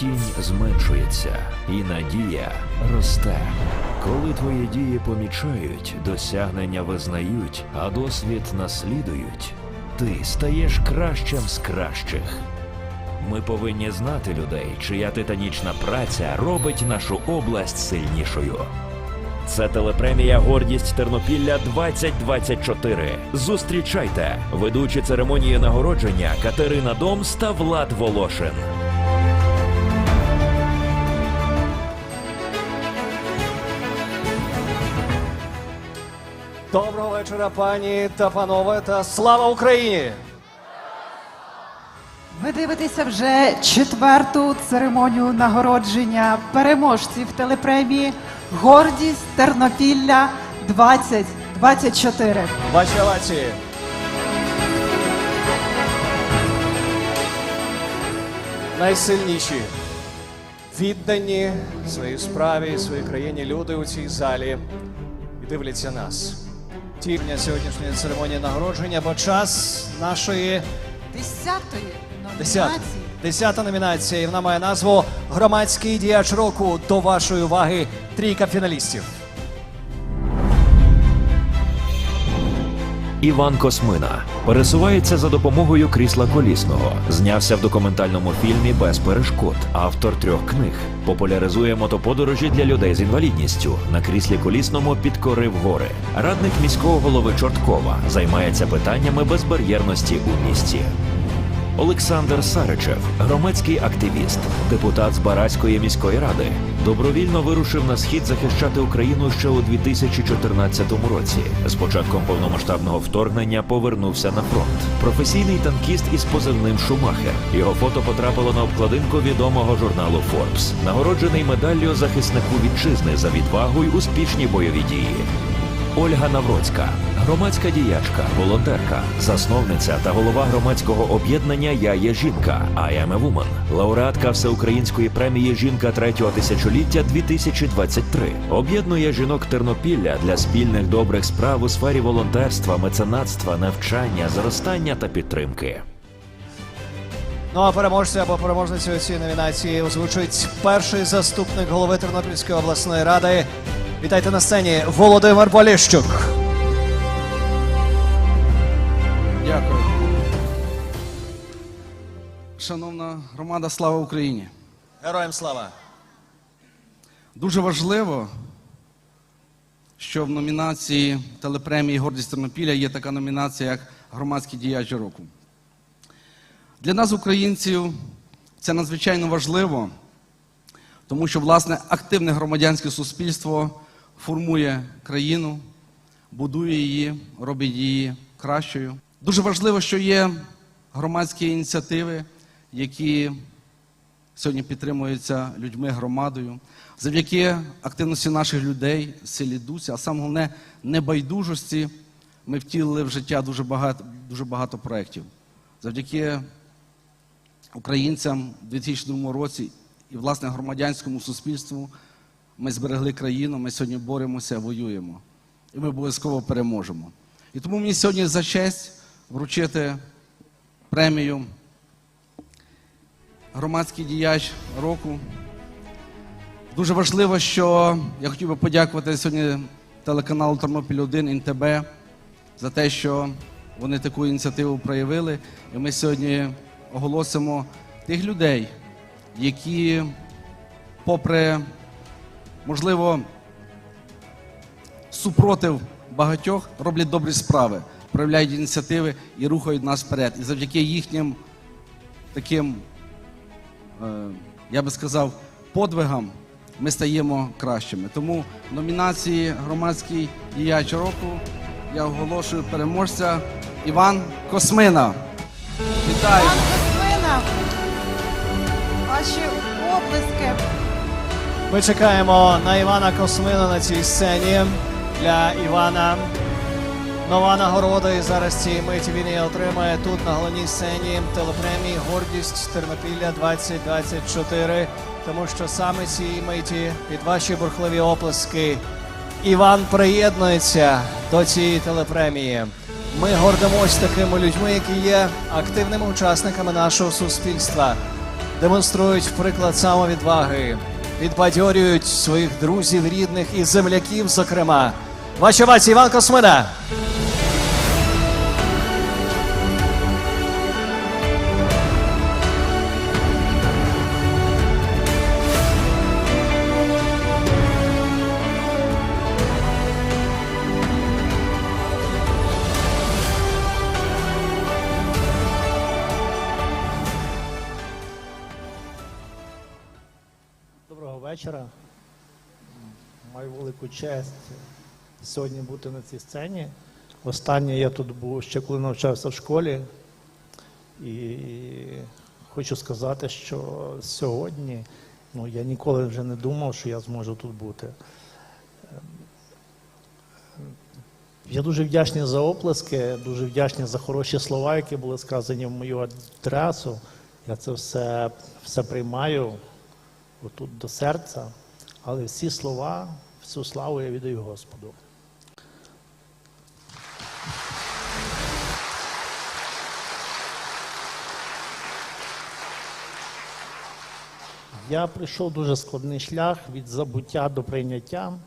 Тінь зменшується, і надія росте. Коли твої дії помічають, досягнення визнають, а досвід наслідують, ти стаєш кращим з кращих. Ми повинні знати людей, чия титанічна праця робить нашу область сильнішою. Це телепремія Гордість Тернопілля 2024. Зустрічайте ведучі церемонії нагородження Катерина Домс та Влад Волошин. Доброго вечора, пані та панове, та слава Україні! Ви дивитеся вже четверту церемонію нагородження переможців телепремії Гордість Тернопілля 2024. Ваші овації. Найсильніші, віддані своїй справі, своїй країні люди у цій залі і дивляться нас. Тільня сьогоднішньої церемонії нагородження, бо час нашої Десятої номінації. Десята номінація. І вона має назву Громадський діяч року. До вашої уваги трійка фіналістів. Іван Космина пересувається за допомогою крісла колісного. Знявся в документальному фільмі Без перешкод. Автор трьох книг. Популяризує мотоподорожі для людей з інвалідністю. На кріслі колісному підкорив гори. Радник міського голови Чорткова займається питаннями безбар'єрності у місті. Олександр Саричев, громадський активіст, депутат з Барацької міської ради, добровільно вирушив на схід захищати Україну ще у 2014 році. З початком повномасштабного вторгнення повернувся на фронт. Професійний танкіст із позивним Шумахер. Його фото потрапило на обкладинку відомого журналу Forbes. Нагороджений медаллю захиснику вітчизни за відвагу й успішні бойові дії. Ольга Навроцька, громадська діячка, волонтерка, засновниця та голова громадського об'єднання Я є жінка I am a woman, лауреатка всеукраїнської премії Жінка третього тисячоліття 2023. Об'єднує жінок Тернопілля для спільних добрих справ у сфері волонтерства, меценатства, навчання, зростання та підтримки. Ну а переможця або переможницю цієї номінації озвучують перший заступник голови Тернопільської обласної ради. Вітайте на сцені Володимир Поліщук. Дякую. Шановна громада, слава Україні! Героям слава! Дуже важливо, що в номінації телепремії Гордість Тернопіля є така номінація, як громадський діяч року. Для нас, українців, це надзвичайно важливо, тому що, власне, активне громадянське суспільство формує країну, будує її, робить її кращою. Дуже важливо, що є громадські ініціативи, які сьогодні підтримуються людьми, громадою. Завдяки активності наших людей, силі дусі, а саме головне небайдужості, ми втілили в життя дуже багато, дуже багато проєктів. Завдяки українцям у 2002 році і власне громадянському суспільству ми зберегли країну, ми сьогодні боремося, воюємо. І ми обов'язково переможемо. І тому мені сьогодні за честь вручити премію громадський діяч року. Дуже важливо, що я хотів би подякувати сьогодні телеканалу Тернопіль 1 ІНТБ за те, що вони таку ініціативу проявили. І ми сьогодні оголосимо тих людей, які, попри, можливо, супротив багатьох, роблять добрі справи, проявляють ініціативи і рухають нас вперед. І завдяки їхнім таким е, я би сказав, подвигам ми стаємо кращими. Тому номінації Громадський діяч року я оголошую переможця Іван Космина. Вітаю! Пан Космина, ваші облиски. Ми чекаємо на Івана Космина на цій сцені. Для Івана нова нагорода. І зараз цієї миті він її отримає тут на головній сцені телепремії Гордість Тернопілля 2024. Тому що саме цієї миті під ваші бурхливі оплески Іван приєднується до цієї телепремії. Ми гордимось такими людьми, які є активними учасниками нашого суспільства. демонструють приклад самовідваги, підбадьорюють своїх друзів, рідних і земляків, зокрема. Ваші овації, Іван Космина. Вечора. Маю велику честь сьогодні бути на цій сцені. Останнє я тут був ще коли навчався в школі. І хочу сказати, що сьогодні ну, я ніколи вже не думав, що я зможу тут бути. Я дуже вдячний за оплески, дуже вдячний за хороші слова, які були сказані в мою адресу. Я це все, все приймаю отут до серця, але всі слова, всю славу я віддаю Господу. Я пройшов дуже складний шлях від забуття до прийняття,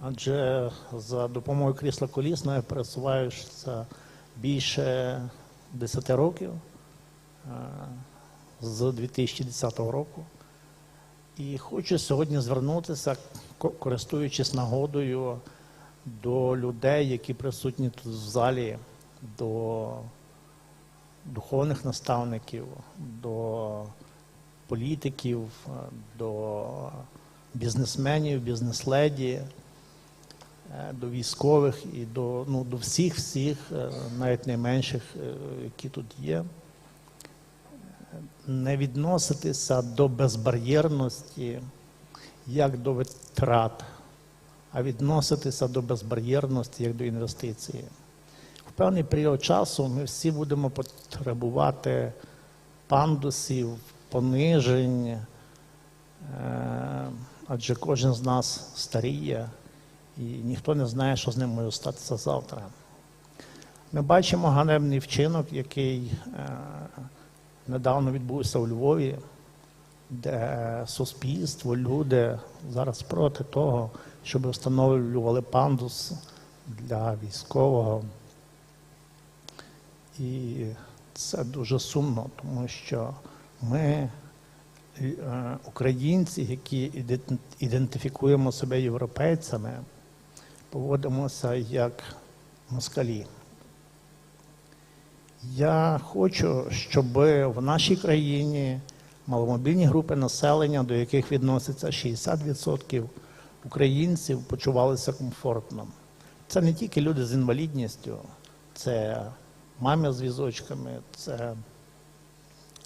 адже за допомогою крісла колісного я пересуваюся більше 10 років е, з 2010 року. І хочу сьогодні звернутися, користуючись нагодою, до людей, які присутні тут в залі, до духовних наставників, до політиків, до бізнесменів, бізнес-леді, е, до військових і до, ну, до всіх, всіх, е, навіть найменших, е, які тут є не відноситися до безбар'єрності як до витрат, а відноситися до безбар'єрності як до інвестиції. В певний період часу ми всі будемо потребувати пандусів, понижень, е, адже кожен з нас старіє і ніхто не знає, що з ним може статися завтра. Ми бачимо ганебний вчинок, який е, недавно відбувся у Львові, де суспільство, люди зараз проти того, щоб встановлювали пандус для військового. І це дуже сумно, тому що ми, е, українці, які ідентифікуємо себе європейцями, поводимося як москалі. Я хочу, щоб в нашій країні маломобільні групи населення, до яких відноситься 60% українців, почувалися комфортно. Це не тільки люди з інвалідністю, це мами з візочками, це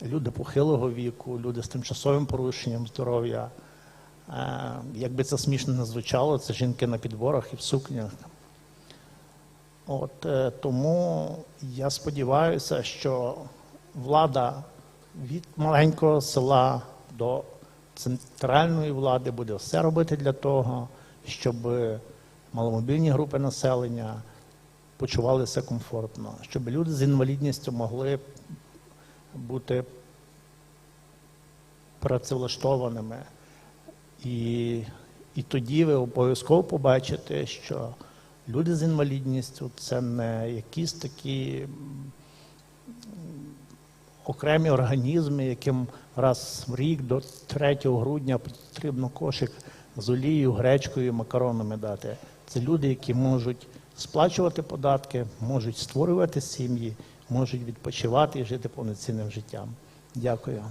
люди похилого віку, люди з тимчасовим порушенням здоров'я. Е, Якби це смішно не звучало, це жінки на підборах і в сукнях. От е, тому я сподіваюся, що влада від маленького села до центральної влади буде все робити для того, щоб маломобільні групи населення почувалися комфортно, щоб люди з інвалідністю могли бути працевлаштованими. І, і тоді ви обов'язково побачите, що люди з інвалідністю це не якісь такі окремі організми, яким раз в рік до 3 грудня потрібно кошик з олією, гречкою, макаронами дати. Це люди, які можуть сплачувати податки, можуть створювати сім'ї, можуть відпочивати і жити повноцінним життям. Дякую.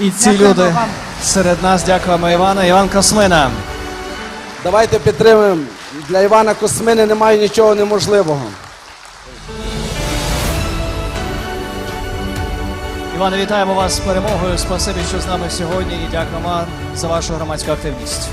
І ці Дякуємо люди вам. серед нас. Дякуємо, Івана. Іван Космина. Давайте підтримуємо. Для Івана Космини немає нічого неможливого. Іване, вітаємо вас з перемогою. Спасибі, що з нами сьогодні, і дякуємо вам за вашу громадську активність.